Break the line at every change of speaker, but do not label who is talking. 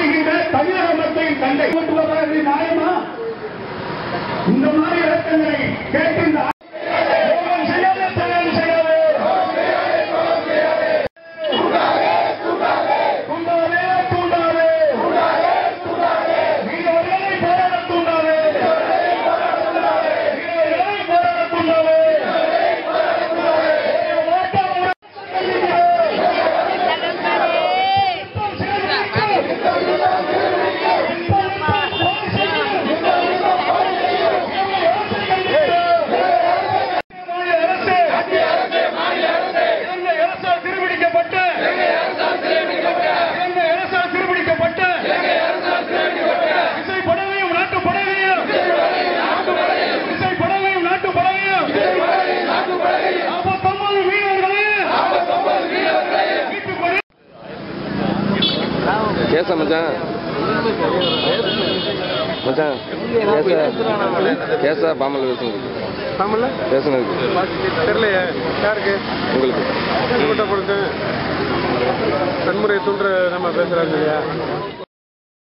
இந்த தமிழக மக்களின் தந்தை கூட்டுவதாக நியாயமா? இந்த மாதிரி இலக்கங்களை கேட்டு இந்த துரோகம்
கேசா மச்சான் மச்சான் கேசா கேசா பாமல் பேசுங்க
தமிழ்ல?
பேசுனதுக்கு
தெரியலையே. யாருக்கு?
உங்களுக்கு.
கூட்ட பொறுத்து. வன்முறையை தூண்டுற நம்ம பேசுறாங்க இல்லையா?